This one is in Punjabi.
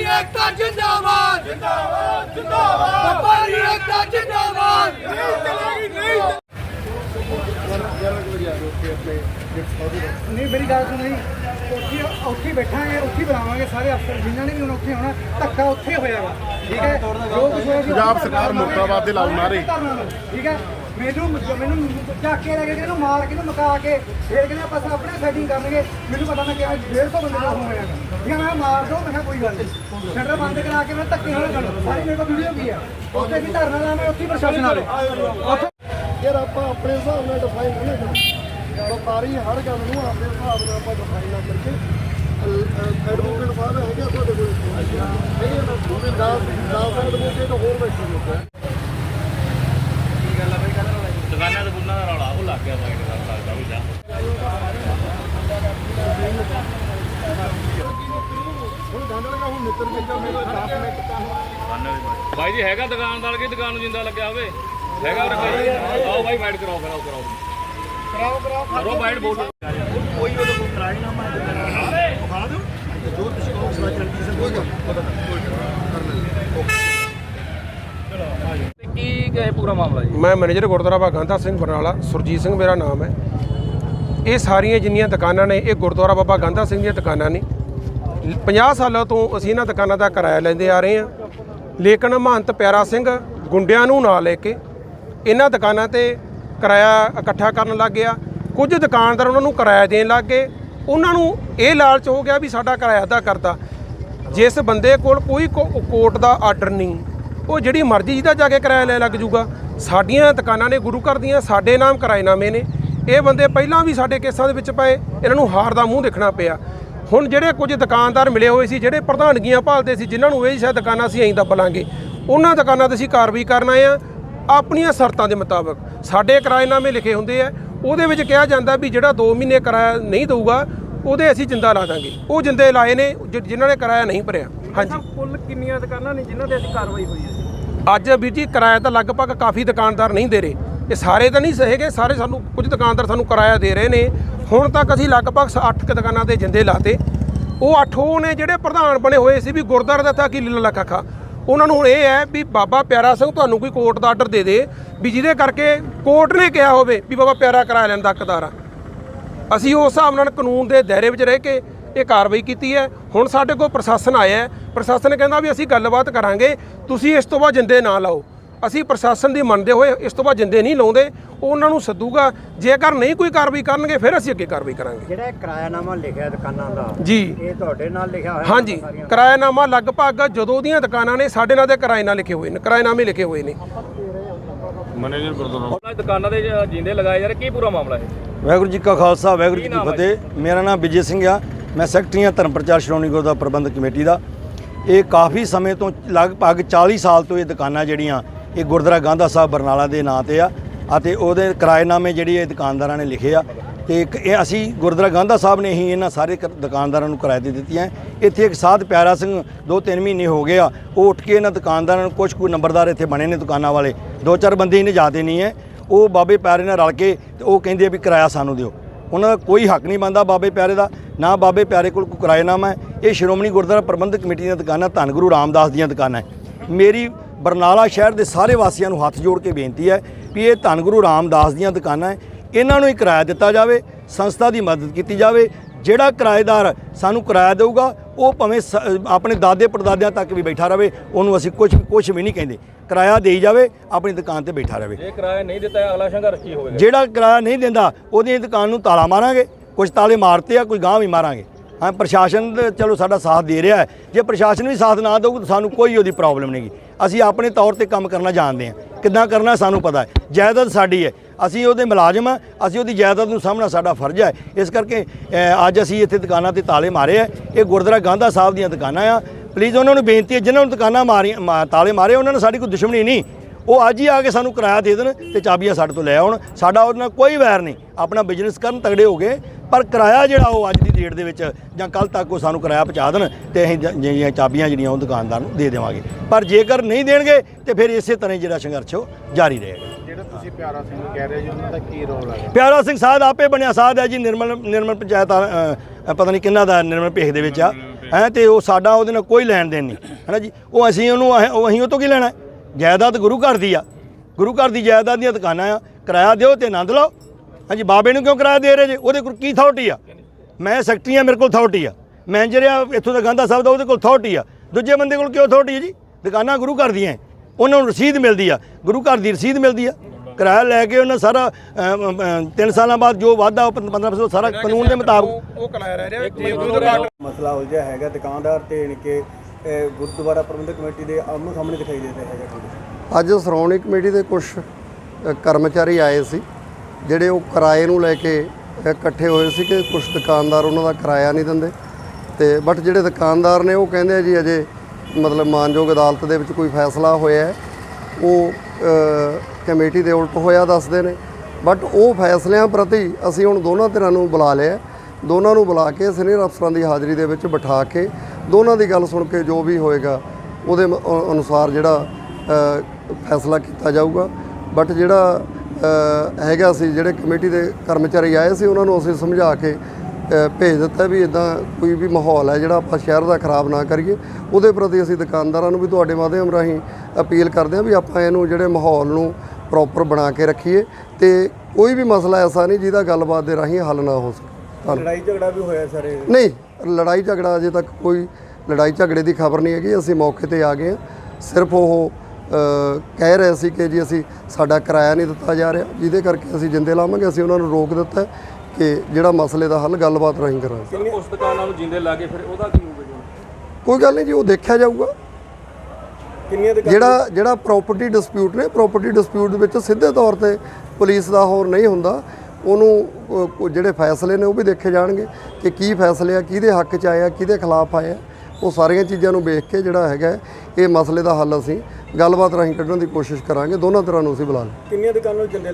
ਏਕਤਾ ਜਿੰਦਾਬਾਦ। ਜਿੰਦਾਬਾਦ ਜਿੰਦਾਬਾਦ ਵਪਾਰੀ ਏਕਤਾ ਜਿੰਦਾਬਾਦ। ਨਹੀਂ ਮੇਰੀ ਗੱਲ ਸੁਣੋ ਜੀ। ਉੱਥੇ ਉੱਥੇ ਹੀ ਬੈਠਾਂਗੇ ਉੱਥੇ ਹੀ ਬੁਲਾਵਾਂਗੇ ਸਾਰੇ ਅਫਸਰ। ਜਿਨ੍ਹਾਂ ਨੇ ਵੀ ਹੁਣ ਉੱਥੇ ਆਉਣਾ ਧੱਕਾ ਉੱਥੇ ਹੋਇਆ ਵਾ। ਠੀਕ ਹੈ? ਜੋ ਕੁਝ ਪੰਜਾਬ ਸਰਕਾਰ ਮੁਰਦਾਬਾਦ ਦੇ ਲਾਉ ਨਾਅਰੇ। ਠੀਕ ਹੈ? ਮੈਨੂੰ ਮੈਨੂੰ ਚੱਕ ਕੇ ਲੈ ਕੇ ਇਹਨੂੰ ਮਾਰ ਕੇ ਇਹਨੂੰ ਮਕਾ ਕੇ ਫੇਰ ਕਹਿੰਦੇ ਆਪਾਂ ਆਪਣਾ ਸੈਟਿੰਗ ਕਰਨਗੇ। ਮੈਨੂੰ ਪਤਾ ਨਾ ਕਿਹਾ 150 ਬੰਦੇ ਦਾ ਹੋਇਆ ਠੀਕ ਹੈ ਮੈਂ ਮਾਰ ਦੋ ਮੈਂ ਕੋਈ ਗੱਲ ਨਹੀਂ। ਸ਼ਟਰ ਬੰਦ ਕਰਾ ਕੇ ਮੈਂ ਧੱਕੇ ਨਾਲ ਗੱਲ ਸਾਰੀ ਮੇਰੇ ਕੋਲ ਵੀਡੀਓ ਵੀ ਆ। ਉੱਥੇ ਵੀ ਧਰਨਾ ਲਾਣਾ ਉੱਥੇ ਹੀ ਪ੍ਰਸ਼ਾਸਨ ਉੱਥੇ ਯਾਰ ਆਪਾਂ ਆਪਣੇ ਹਿਸਾਬ ਨਾਲ ਡਿਫਾਈਨ ਨਹੀਂ ਕਰਨਾ ਵਪਾਰੀ ਹਰ ਗੱਲ ਨੂੰ ਆਪਣੇ ਹਿਸਾਬ ਨਾਲ ਆਪਾਂ ਡਿਫਾਈਨ ਨਾ ਕਰਕੇ ਐਡਵੋਕੇਟ ਸਾਹਿਬ ਹੈਗੇ ਤੁਹਾਡੇ ਕੋਲ। ਨਹੀਂ ਨਾ ਦੋਵੇਂ 10 10 ਐਡਵੋਕੇਟ ਹੋਰ ਬੈਠੇ ਨੇ ਦੁਕਾਨਾਂ ਤੇ ਬੁੱਲਾਂ ਦਾ ਰੌਲਾ ਉਹ ਲੱਗ ਗਿਆ ਵਾਈਟ ਦਾ ਲੱਗਦਾ ਵੀ ਜਾ। ਹੁਣ ਗਾਂਡਲ ਕਾ ਹੁਣ ਨਿੱਤਰ ਜਿੱਦਾਂ ਮੇਰੇ 10 ਮਿੰਟ ਕੰਮ ਬਾਈ ਜੀ ਹੈਗਾ ਦੁਕਾਨਦਾਰ ਕੀ ਦੁਕਾਨ ਨੂੰ ਜਿੰਦਾ ਲੱਗਿਆ ਹੋਵੇ? ਹੈਗਾ ਉਹ ਭਾਈ ਆਓ ਭਾਈ ਵਾਈਟ ਕਰਾਓ ਕਰਾਓ ਕਰਾਓ। ਕਰਾਓ ਕਰਾਓ ਕਰੋ ਵਾਈਟ ਬੋਲ ਕੋਈ ਉਹਦੇ ਕੋਲ ਕਰਾਈ ਨਾ ਮੈਂ ਬਖਾ ਦਿਓ ਜੋ ਤੁਸੀਂ ਕਹੋ ਸਲਾਹ ਚੱਲ ਕਿਸੇ ਕੋਈ ਕੀ ਕਹੇ ਪੂਰਾ ਮਾਮਲਾ ਜੀ। ਮੈਂ ਮੈਨੇਜਰ ਗੁਰਦੁਆਰਾ ਬਾਬਾ ਗਾਂਧਾ ਸਿੰਘ ਬਰਨਾਲਾ, ਸੁਰਜੀਤ ਸਿੰਘ ਮੇਰਾ ਨਾਮ ਹੈ। ਇਹ ਸਾਰੀਆਂ ਜਿੰਨੀਆਂ ਦੁਕਾਨਾਂ ਨੇ, ਇਹ ਗੁਰਦੁਆਰਾ ਬਾਬਾ ਗਾਂਧਾ ਸਿੰਘ ਦੀਆਂ ਦੁਕਾਨਾਂ ਨੇ। 50 ਸਾਲਾਂ ਤੋਂ ਅਸੀਂ ਇਹਨਾਂ ਦੁਕਾਨਾਂ ਦਾ ਕਿਰਾਇਆ ਲੈਂਦੇ ਆ ਰਹੇ ਹਾਂ। ਲੇਕਿਨ ਮਹੰਤ ਪਿਆਰਾ ਸਿੰਘ ਗੁੰਡਿਆਂ ਨੂੰ ਨਾਲ ਲੈ ਕੇ ਇਹਨਾਂ ਦੁਕਾਨਾਂ ਤੇ ਕਿਰਾਇਆ ਇਕੱਠਾ ਕਰਨ ਲੱਗ ਗਿਆ। ਕੁਝ ਦੁਕਾਨਦਾਰ ਉਹਨਾਂ ਨੂੰ ਕਿਰਾਇਆ ਦੇਣ ਲੱਗ ਗਏ। ਉਹਨਾਂ ਨੂੰ ਇਹ ਲਾਲਚ ਹੋ ਗਿਆ ਵੀ ਸਾਡਾ ਕਿਰਾਇਆ ਅਦਾ ਕਰਦਾ ਜਿਸ ਬੰਦੇ ਕੋਲ ਕੋਈ ਕੋ- ਕੋਰਟ ਦਾ ਆਰਡਰ ਨਹੀਂ। ਉਹ ਜਿਹੜੀ ਮਰਜ਼ੀ ਜਿਹਦਾ ਜਾ ਕੇ ਕਿਰਾਇਆ ਲੈ ਲੱਗ ਜੂਗਾ ਸਾਡੀਆਂ ਦੁਕਾਨਾਂ ਨੇ ਗੁਰੂ ਘਰ ਦੀਆਂ ਸਾਡੇ ਨਾਮ ਕਿਰਾਏਨਾਮੇ ਨੇ। ਇਹ ਬੰਦੇ ਪਹਿਲਾਂ ਵੀ ਸਾਡੇ ਕੇਸਾਂ ਦੇ ਵਿੱਚ ਪਏ ਇਹਨਾਂ ਨੂੰ ਹਾਰ ਦਾ ਮੂੰਹ ਦੇਖਣਾ ਪਿਆ। ਹੁਣ ਜਿਹੜੇ ਕੁਝ ਦੁਕਾਨਦਾਰ ਮਿਲੇ ਹੋਏ ਸੀ ਜਿਹੜੇ ਪ੍ਰਧਾਨਗੀਆਂ ਭਾਲਦੇ ਸੀ ਜਿਨ੍ਹਾਂ ਨੂੰ ਇਹ ਸ਼ਾਇਦ ਦੁਕਾਨਾਂ ਅਸੀਂ ਐਂ ਦੱਬਲਾਂਗੇ ਉਹਨਾਂ ਦੁਕਾਨਾਂ ਤੇ ਅਸੀਂ ਕਾਰਵਾਈ ਕਰਨ ਆਏ ਆ ਆਪਣੀਆਂ ਸ਼ਰਤਾਂ ਦੇ ਮੁਤਾਬਕ। ਸਾਡੇ ਕਿਰਾਏਨਾਮੇ ਲਿਖੇ ਹੁੰਦੇ ਆ ਉਹਦੇ ਵਿੱਚ ਕਿਹਾ ਜਾਂਦਾ ਵੀ ਜਿਹੜਾ 2 ਮਹੀਨੇ ਕਿਰਾਇਆ ਨਹੀਂ ਦਊਗਾ ਉਹਦੇ ਅਸੀਂ ਜਿੰਦਾ ਲਾ ਦਾਂਗੇ। ਉਹ ਜਿੰਦੇ ਲਾਏ ਨੇ ਜਿਨ੍ਹਾਂ ਨੇ ਕਿਰਾਇਆ ਨਹੀਂ ਭਰਿਆ। ਹਾਂਜੀ। ਕੁੱਲ ਕਿੰਨੀਆਂ ਦੁਕਾਨਾਂ ਨੇ ਜਿਨ੍ਹਾਂ ਤੇ ਅੱਜ ਕਾਰਵਾਈ ਹੋਈ ਹੈ? ਅੱਜ ਵੀਰ ਜੀ ਕਿਰਾਇਆ ਤਾਂ ਲਗਭਗ ਕਾਫੀ ਦੁਕਾਨਦਾਰ ਨਹੀਂ ਦੇ ਰਹੇ। ਇਹ ਸਾਰੇ ਤਾਂ ਨਹੀਂ ਸਹੇਗੇ ਸਾਰੇ ਸਾਨੂੰ ਕੁਝ ਦੁਕਾਨਦਾਰ ਸਾਨੂੰ ਕਿਰਾਇਆ ਦੇ ਰਹੇ ਨੇ। ਹੁਣ ਤੱਕ ਅਸੀਂ ਲਗਭਗ 8 ਕੁ ਦੁਕਾਨਾਂ ਤੇ ਜਿੰਦੇ ਲਾਤੇ। ਉਹ ਅੱਠ ਉਹ ਨੇ ਜਿਹੜੇ ਪ੍ਰਧਾਨ ਬਣੇ ਹੋਏ ਸੀ ਵੀ ਗੁਰਦੁਆਰਾ ਦਾ ਤਾਂ ਕੀ ਲੀਲਾ ਲੱਖਾ ਉਹਨਾਂ ਨੂੰ ਹੁਣ ਇਹ ਹੈ ਵੀ ਬਾਬਾ ਪਿਆਰਾ ਸਿੰਘ ਤੁਹਾਨੂੰ ਕੋਈ ਕੋਰਟ ਦਾ ਆਰਡਰ ਦੇ ਦੇ ਵੀ ਜਿਹਦੇ ਕਰਕੇ ਕੋਰਟ ਨੇ ਕਿਹਾ ਹੋਵੇ ਵੀ ਬਾਬਾ ਪਿਆਰਾ ਕਿਰਾਇਆ ਲੈਣ ਦਾ ਹੱਕਦਾਰ ਆ ਅਸੀਂ ਉਸ ਹਿਸਾਬ ਨਾਲ ਕਾਨੂੰਨ ਦੇ ਦਾਇਰੇ ਵਿੱਚ ਰਹਿ ਕੇ ਇਹ ਕਾਰਵਾਈ ਕੀਤੀ ਹੈ। ਹੁਣ ਸਾਡੇ ਕੋਲ ਪ੍ਰਸ਼ਾਸਨ ਆਇਆ ਹੈ। ਪ੍ਰਸ਼ਾਸਨ ਕਹਿੰਦਾ ਵੀ ਅਸੀਂ ਗੱਲਬਾਤ ਕਰਾਂਗੇ। ਤੁਸੀਂ ਇਸ ਤੋਂ ਬਾਅਦ ਜਿੰਦੇ ਨਾ ਲਾਓ। ਅਸੀਂ ਪ੍ਰਸ਼ਾਸਨ ਦੀ ਮੰਨਦੇ ਹੋਏ ਇਸ ਤੋਂ ਬਾਅਦ ਜਿੰਦੇ ਨਹੀਂ ਲਾਉਂਦੇ। ਉਹ ਉਹਨਾਂ ਨੂੰ ਸੱਦੂਗਾ। ਜੇਕਰ ਨਹੀਂ ਕੋਈ ਕਾਰਵਾਈ ਕਰਨਗੇ ਫਿਰ ਅਸੀਂ ਅੱਗੇ ਕਾਰਵਾਈ ਕਰਾਂਗੇ। ਜਿਹੜਾ ਇਹ ਕਿਰਾਇਆਨਾਮਾ ਲਿਖਿਆ ਦੁਕਾਨਾਂ ਦਾ ਜੀ। ਇਹ ਤੁਹਾਡੇ ਨਾਲ ਲਿਖਿਆ ਹੋਇਆ ਹਾਂਜੀ। ਕਿਰਾਏਨਾਮਾ ਲਗਭਗ ਜਦੋਂ ਦੀਆਂ ਦੁਕਾਨਾਂ ਨੇ ਸਾਡੇ ਨਾਲ ਦੇ ਕਿਰਾਏਨਾ ਲਿਖੇ ਹੋਏ ਨੇ। ਕਿਰਾਏਨਾਮੇ ਲਿਖੇ ਹੋਏ ਨੇ। ਮੈਨੇਜਰ ਗੁਰਦੁਆਰਾ। ਦੁਕਾਨਾਂ ਦੇ ਜਿੰਦੇ ਲਗਾਏ ਯਾਰ ਕੀ ਪੂਰਾ ਮਾਮਲਾ ਹੈ ਵਾਹਿਗੁਰੂ ਜੀ ਕਾ ਖਾਲਸਾ ਵਾਹਿਗੁਰੂ ਜੀ ਕੀ ਫਤਿਹ। ਮੇਰਾ ਨਾਮ ਵਿਜੇ ਸਿੰਘ ਆ। ਮੈਂ ਸੈਕਟਰੀ ਹਾਂ ਧਰਮ ਪ੍ਰਚਾਰ ਸ਼੍ਰੋਮਣੀ ਗੁਰਦੁਆਰਾ ਪ੍ਰਬੰਧਕ ਕਮੇਟੀ ਦਾ। ਇਹ ਕਾਫੀ ਸਮੇਂ ਤੋਂ ਲਗਭਗ 40 ਸਾਲ ਤੋਂ ਇਹ ਦੁਕਾਨਾਂ ਜਿਹੜੀਆਂ, ਇਹ ਗੁਰਦੁਆਰਾ ਗਾਂਧਾ ਸਾਹਿਬ ਬਰਨਾਲਾ ਦੇ ਨਾਂ ਤੇ ਆ ਅਤੇ ਉਹਦੇ ਕਿਰਾਏਨਾਮੇ ਜਿਹੜੇ ਇਹ ਦੁਕਾਨਦਾਰਾਂ ਨੇ ਲਿਖੇ ਆ। ਤੇ ਇਹ ਅਸੀਂ ਗੁਰਦੁਆਰਾ ਗਾਂਧਾ ਸਾਹਿਬ ਨੇ ਹੀ ਇਹਨਾਂ ਸਾਰੇ ਕ- ਦੁਕਾਨਦਾਰਾਂ ਨੂੰ ਕਿਰਾਏ ਦੇ ਦਿੱਤੀਆਂ। ਇੱਥੇ ਇੱਕ ਸਾਧ ਪਿਆਰਾ ਸਿੰਘ ਦੋ ਤਿੰਨ ਮਹੀਨੇ ਹੋ ਗਏ ਆ। ਉਹ ਉੱਠ ਕੇ ਇਹਨਾਂ ਦੁਕਾਨਦਾਰਾਂ ਨੂੰ ਕੁਝ ਕੁ ਨੰਬਰਦਾਰ ਇੱਥੇ ਬਣੇ ਨੇ ਦੁਕਾਨਾਂ ਵਾਲੇ। ਦੋ ਚਾਰ ਬੰਦੇ ਇਹਨੇ ਜ਼ਿਆਦੇ ਨਹੀਂ ਹੈ। ਉਹ ਬਾਬੇ ਪਿਆਰੇ ਨਾਲ ਰਲ ਕੇ ਤੇ ਉਹ ਕਹਿੰਦੇ ਆ ਵੀ ਕਿਰਾਇਆ ਸਾਨੂੰ ਦਿਓ। ਉਹਨਾਂ ਦਾ ਕੋਈ ਹੱਕ ਨਹੀਂ ਬਣਦਾ ਬਾਬੇ ਪਿਆਰੇ ਦਾ, ਨਾ ਬਾਬੇ ਪਿਆਰੇ ਕੋਲ ਕੋਈ ਕਿਰਾਏਨਾਮਾ ਹੈ। ਇਹ ਸ਼੍ਰੋਮਣੀ ਗੁਰਦੁਆਰਾ ਪ੍ਰਬੰਧਕ ਕਮੇਟੀ ਦੀਆਂ ਦੁਕਾਨਾਂ, ਧੰਨ ਗੁਰੂ ਰਾਮਦਾਸ ਦੀਆਂ ਦੁਕਾਨਾਂ ਹੈ। ਮੇਰੀ ਬਰਨਾਲਾ ਸ਼ਹਿਰ ਦੇ ਸਾਰੇ ਵਾਸੀਆਂ ਨੂੰ ਹੱਥ ਜੋੜ ਕੇ ਬੇਨਤੀ ਹੈ ਵੀ ਇਹ ਧੰਨ ਗੁਰੂ ਰਾਮਦਾਸ ਦੀਆਂ ਦੁਕਾਨਾਂ ਹੈ। ਇਹਨਾਂ ਨੂੰ ਹੀ ਕਿਰਾਇਆ ਦਿੱਤਾ ਜਾਵੇ, ਸੰਸਥਾ ਦੀ ਮਦਦ ਕੀਤੀ ਜਾਵੇ। ਜਿਹੜਾ ਕਿਰਾਏਦਾਰ ਸਾਨੂੰ ਕਿਰਾਇਆ ਦੇਊਗਾ, ਉਹ ਭਾਵੇਂ ਸ- ਆਪਣੇ ਦਾਦੇ ਪੜਦਾਦਿਆਂ ਤੱਕ ਵੀ ਬੈਠਾ ਰਵੇ ਉਹਨੂੰ ਅਸੀਂ ਕੁਝ ਕੁਝ ਵੀ ਨਹੀਂ ਕਹਿੰਦੇ। ਕਿਰਾਇਆ ਦੇਈ ਜਾਵੇ ਆਪਣੀ ਦੁਕਾਨ ਤੇ ਬੈਠਾ ਰਵੇ ਜੇ ਕਿਰਾਇਆ ਨਹੀਂ ਦਿੱਤਾ ਅਗਲਾ ਸੰਘਰਸ਼ ਕੀ ਹੋਵੇਗਾ? ਜਿਹੜਾ ਕਿਰਾਇਆ ਨਹੀਂ ਦਿੰਦਾ ਉਹਦੀ ਦੁਕਾਨ ਨੂੰ ਤਾਲਾ ਮਾਰਾਂਗੇ ਕੁਝ ਤਾਲੇ ਮਾਰਤੇ ਆ ਕੋਈ ਗਾਂ ਵੀ ਮਾਰਾਂਗੇ। ਹਾਂ ਪ੍ਰਸ਼ਾਸਨ ਚਲੋ ਸਾਡਾ ਸਾਥ ਦੇ ਰਿਹਾ ਜੇ ਪ੍ਰਸ਼ਾਸਨ ਵੀ ਸਾਥ ਨਾ ਦੇਊਗਾ ਤਾਂ ਸਾਨੂੰ ਕੋਈ ਉਹਦੀ ਪ੍ਰੋਬਲਮ ਨਹੀਂਗੀ ਅਸੀਂ ਆਪਣੇ ਤੌਰ ਤੇ ਕੰਮ ਕਰਨਾ ਜਾਣਦੇ ਹਾਂ। ਕਿੱਦਾਂ ਕਰਨਾ ਸਾਨੂੰ ਪਤਾ ਹੈ। ਜਾਇਦਾਦ ਸਾਡੀ ਹੈ। ਅਸੀਂ ਉਹਦੇ ਮੁਲਾਜ਼ਮ ਆ ਅਸੀਂ ਉਹਦੀ ਜਾਇਦਾਦ ਨੂੰ ਸਾਹਮਣਾ ਸਾਡਾ ਫਰਜ਼ ਹੈ। ਇਸ ਕਰਕੇ ਅੱਜ ਅਸੀਂ ਇੱਥੇ ਦੁਕਾਨਾਂ ਤੇ ਤਾਲੇ ਮਾਰੇ ਆ ਇਹ ਗੁਰਦੁਆਰਾ ਗਾਂਧਾ ਸਾਹਿਬ ਦੀਆਂ ਦੁਕਾਨਾਂ ਆ। ਪਲੀਜ਼ ਉਹਨਾਂ ਨੂੰ ਬੇਨਤੀ ਹੈ ਜਿਨ੍ਹਾਂ ਨੂੰ ਦੁਕਾਨਾਂ ਮਾਰੀਆਂ ਤਾਲੇ ਮਾਰੇ ਉਹਨਾਂ ਨਾਲ ਸਾਡੀ ਕੋਈ ਦੁਸ਼ਮਣੀ ਨਹੀਂ। ਉਹ ਅੱਜ ਹੀ ਆ ਕੇ ਸਾਨੂੰ ਕਿਰਾਇਆ ਦੇ ਦੇਣ ਤੇ ਚਾਬੀਆਂ ਸਾਡੇ ਤੋਂ ਲੈ ਆਉਣ। ਸਾਡਾ ਉਹਨਾਂ ਨਾਲ ਕੋਈ ਵੈਰ ਨਹੀਂ। ਆਪਣਾ ਬਿਜ਼ਨਸ ਕਰਨ ਤਗੜੇ ਹੋ ਗਏ ਪਰ ਕਿਰਾਇਆ ਜਿਹੜਾ ਉਹ ਅੱਜ ਦੀ ਡੇਟ ਦੇ ਵਿੱਚ ਜਾਂ ਕੱਲ ਤੱਕ ਉਹ ਸਾਨੂੰ ਕਿਰਾਇਆ ਪਹੁੰਚਾ ਦੇਣ ਤੇ ਅਸੀਂ ਜਿਹੜੀਆਂ ਚਾਬੀਆਂ ਜਿਹੜੀਆਂ ਉਹ ਦੁਕਾਨਦਾਰ ਨੂੰ ਦੇ ਦੇਵਾਂਗੇ। ਪਰ ਜੇਕਰ ਨਹੀਂ ਦੇਣਗੇ ਤੇ ਫਿਰ ਇਸੇ ਤਰ੍ਹਾਂ ਹੀ ਜਿਹੜਾ ਸੰਘਰਸ਼ ਉਹ ਜਾਰੀ ਰਹੇਗਾ। ਜਿਹੜਾ ਤੁਸੀਂ ਪਿਆਰਾ ਸਿੰਘ ਕਹਿ ਰਹੇ ਜੀ ਉਹਨਾਂ ਦਾ ਕੀ ਰੋਲ ਹੈ ਪਿਆਰਾ ਸਿੰਘ ਸਾਧ ਆਪੇ ਬਣਿਆ ਸਾਧ ਹੈ ਜੀ ਨਿਰਮਲ ਨਿਰਮਲ ਪੰਚਾਇਤ ਪਤਾ ਨਹੀਂ ਕਿੰਨਾ ਦਾ ਨਿਰਮਲ ਭੇਖ ਦੇ ਵਿੱਚ ਆ। ਹੈ ਤੇ ਉਹ ਸਾਡਾ ਉਹਦੇ ਨਾਲ ਕੋਈ ਲੈਣ ਦੇਣ ਨਹੀਂ। ਹੈ ਨਾ ਜੀ? ਉਹ ਅਸੀਂ ਉਹਨੂੰ ਅਹ- ਉਹ ਅਸੀਂ ਉਹ ਤੋਂ ਕੀ ਲੈਣਾ? ਜਾਇਦਾਦ ਗੁਰੂ ਘਰ ਦੀ ਆ। ਗੁਰੂ ਘਰ ਦੀ ਜਾਇਦਾਦ ਦੀਆਂ ਦੁਕਾਨਾਂ ਆ। ਕਿਰਾਇਆ ਦਿਓ ਤੇ ਆਨੰਦ ਲਓ। ਹਾਂਜੀ ਬਾਬੇ ਨੂੰ ਕਿਉਂ ਕਿਰਾਇਆ ਦੇ ਰਹੇ ਜੇ? ਉਹਦੇ ਕੋਲ ਕੀ ਅਥਾਰਟੀ ਆ? ਮੈਂ ਸੈਕਟਰੀ ਆ ਮੇਰੇ ਕੋਲ ਅਥਾਰਟੀ ਆ। ਮੈਨੇਜਰ ਆ ਇੱਥੋਂ ਦਾ ਗਾਂਧਾ ਸਾਹਿਬ ਦਾ ਉਹਦੇ ਕੋਲ ਅਥਾਰਟੀ ਆ। ਦੂਜੇ ਬੰਦੇ ਕੋਲ ਕਿਉਂ ਅਥਾਰਟੀ ਹੈ ਜੀ? ਦੁਕਾਨਾਂ ਗੁਰੂ ਘਰ ਦੀਆਂ ਹੈ। ਉਹਨਾਂ ਨੂੰ ਰਸੀਦ ਮਿਲਦੀ ਆ। ਗੁਰੂ ਘਰ ਦੀ ਰਸੀਦ ਮਿਲਦੀ ਆ। ਕਿਰਾਇਆ ਲੈ ਕੇ ਉਹਨਾਂ ਸਾਰਾ 3 ਸਾਲਾਂ ਬਾਅਦ ਜੋ ਉਹ 15% ਸਾਰਾ ਕਾਨੂੰਨ ਦੇ ਮੁਤਾਬਕ ਉਹ ਕਲਾਇਆ ਰਹਿ ਰਿਹਾ ਮਸਲਾ ਉਲਝਿਆ ਹੈਗਾ ਦੁਕਾਨਦਾਰ ਤੇ ਇਨ ਕੇ ਇਹ ਗੁਰਦੁਆਰਾ ਪ੍ਰਬੰਧਕ ਕਮੇਟੀ ਦੇ ਆਮੋ ਸਾਹਮਣੇ ਦਿਖਾਈ ਦੇ ਰਿਹਾ ਹੈਗਾ। ਅੱਜ ਸ਼੍ਰੋਮਣੀ ਕਮੇਟੀ ਦੇ ਕੁਝ ਕਰਮਚਾਰੀ ਆਏ ਸੀ ਜਿਹੜੇ ਉਹ ਕਿਰਾਏ ਨੂੰ ਲੈ ਕੇ ਇਕੱਠੇ ਹੋਏ ਸੀ ਕਿ ਕੁਝ ਦੁਕਾਨਦਾਰ ਉਹਨਾਂ ਦਾ ਕਿਰਾਇਆ ਨਹੀਂ ਦਿੰਦੇ। ਤੇ ਬਟ ਜਿਹੜੇ ਦੁਕਾਨਦਾਰ ਨੇ ਉਹ ਕਹਿੰਦੇ ਆ ਜੀ ਅਜੇ ਮਤਲਬ ਮਾਨਯੋਗ ਅਦਾਲਤ ਦੇ ਵਿੱਚ ਕੋਈ ਫੈਸਲਾ ਹੋਇਆ ਉਹ ਕਮੇਟੀ ਦੇ ਉਲਟ ਹੋਇਆ ਦੱਸਦੇ ਨੇ। ਬਟ ਉਹ ਫੈਸਲਿਆਂ ਪ੍ਰਤੀ ਅਸੀਂ ਹੁਣ ਦੋਨਾਂ ਧਿਰਾਂ ਨੂੰ ਬੁਲਾ ਲਿਆ। ਦੋਨਾਂ ਨੂੰ ਬੁਲਾ ਕੇ ਸੀਨੀਅਰ ਅਫਸਰਾਂ ਦੀ ਹਾਜ਼ਰੀ ਦੇ ਵਿੱਚ ਬਿਠਾ ਕੇ ਦੋਨਾਂ ਦੀ ਗੱਲ ਸੁਣ ਕੇ ਜੋ ਵੀ ਹੋਏਗਾ, ਉਹਦੇ ਅਨੁਸਾਰ ਜਿਹੜਾ ਫੈਸਲਾ ਕੀਤਾ ਜਾਊਗਾ। ਬਟ ਜਿਹੜਾ ਹੈਗਾ ਸੀ, ਜਿਹੜੇ ਕਮੇਟੀ ਦੇ ਕਰਮਚਾਰੀ ਆਏ ਸੀ, ਉਹਨਾਂ ਨੂੰ ਅਸੀਂ ਸਮਝਾ ਕੇ ਭੇਜ ਦਿੱਤਾ ਵੀ ਇਦਾਂ ਕੋਈ ਵੀ ਮਾਹੌਲ ਹੈ ਜਿਹੜਾ ਆਪਾਂ ਸ਼ਹਿਰ ਦਾ ਖਰਾਬ ਨਾ ਕਰੀਏ। ਉਹਦੇ ਪ੍ਰਤੀ ਅਸੀਂ ਦੁਕਾਨਦਾਰਾਂ ਨੂੰ ਵੀ ਤੁਹਾਡੇ ਮਾਧਿਅਮ ਰਾਹੀਂ ਅਪੀਲ ਕਰਦੇ ਹਾਂ ਵੀ ਆਪਾਂ ਇਹਨੂੰ ਜਿਹੜੇ ਮਾਹੌਲ ਨੂੰ ਪ੍ਰੋਪਰ ਬਣਾ ਕੇ ਰੱਖੀਏ ਤੇ ਕੋਈ ਵੀ ਮਸਲਾ ਐਸਾ ਨਹੀਂ ਜਿਹਦਾ ਗੱਲਬਾਤ ਦੇ ਰਾਹੀਂ ਹੱਲ ਨਾ ਹੋ ਸਕੇ। ਲੜਾਈ ਝਗੜਾ ਵੀ ਹੋਇਆ ਸਾਰੇ? ਨਹੀਂ ਲੜਾਈ ਝਗੜਾ ਅਜੇ ਤੱਕ ਕੋਈ ਲੜਾਈ ਝਗੜੇ ਦੀ ਖਬਰ ਨਹੀਂ ਹੈਗੀ ਅਸੀਂ ਮੌਕੇ ਤੇ ਆ ਗਏ ਹਾਂ। ਸਿਰਫ ਉਹ ਕਹਿ ਰਹੇ ਸੀ ਕਿ ਜੀ ਅਸੀਂ ਸਾਡਾ ਕਿਰਾਇਆ ਨਹੀਂ ਦਿੱਤਾ ਜਾ ਰਿਹਾ ਜਿਹਦੇ ਕਰਕੇ ਅਸੀਂ ਜਿੰਦੇ ਲਾਵਾਂਗੇ ਅਸੀਂ ਉਹਨਾਂ ਨੂੰ ਰੋਕ ਦਿੱਤਾ। ਕਿ ਜਿਹੜਾ ਮਸਲੇ ਦਾ ਹੱਲ ਗੱਲਬਾਤ ਰਾਹੀਂ ਕਰਾਂਗੇ। ਉਸ ਦੁਕਾਨਾਂ ਨੂੰ ਜਿੰਦੇ ਲਾ ਕੇ ਫਿਰ ਉਹਦਾ ਕੀ ਹੋਊਗਾ ਜੀ? ਕੋਈ ਗੱਲ ਨਹੀਂ ਜੀ ਉਹ ਦੇਖਿਆ ਜਾਊਗਾ। ਕਿੰਨੀਆਂ ਦੁਕਾਨਾਂ ਜਿਹੜਾ ਜਿਹੜਾ ਪ੍ਰਾਪਰਟੀ ਡਿਸਪਿਊਟ ਨੇ ਪ੍ਰਾਪਰਟੀ ਡਿਸਪਿਊਟ ਦੇ ਵਿੱਚ ਸਿੱਧੇ ਤੌਰ ਤੇ ਪੁਲਿਸ ਦਾ ਹੋਰ ਨਹੀਂ ਹੁੰਦਾ। ਉਹਨੂੰ ਕੋ- ਜਿਹੜੇ ਫੈਸਲੇ ਨੇ ਉਹ ਵੀ ਦੇਖੇ ਜਾਣਗੇ ਕਿ ਕੀ ਫੈਸਲੇ ਆ ਕਿਹਦੇ ਹੱਕ 'ਚ ਆਇਆ ਕਿਹਦੇ ਖਿਲਾਫ ਆਇਆ ਉਹ ਸਾਰੀਆਂ ਚੀਜ਼ਾਂ ਨੂੰ ਵੇਖ ਕੇ ਜਿਹੜਾ ਹੈਗਾ ਇਹ ਮਸਲੇ ਦਾ ਹੱਲ ਅਸੀਂ ਗੱਲਬਾਤ ਰਾਹੀਂ ਕੱਢਣ ਦੀ ਕੋਸ਼ਿਸ਼ ਕਰਾਂਗੇ। ਦੋਨਾਂ ਤਰ੍ਹਾਂ ਨੂੰ ਅਸੀਂ ਬੁਲਾ ਲਵਾਂਗੇ ਕਿੰਨੀਆਂ ਦੁਕਾਨਾਂ ਨੂੰ ਜੰਦੇ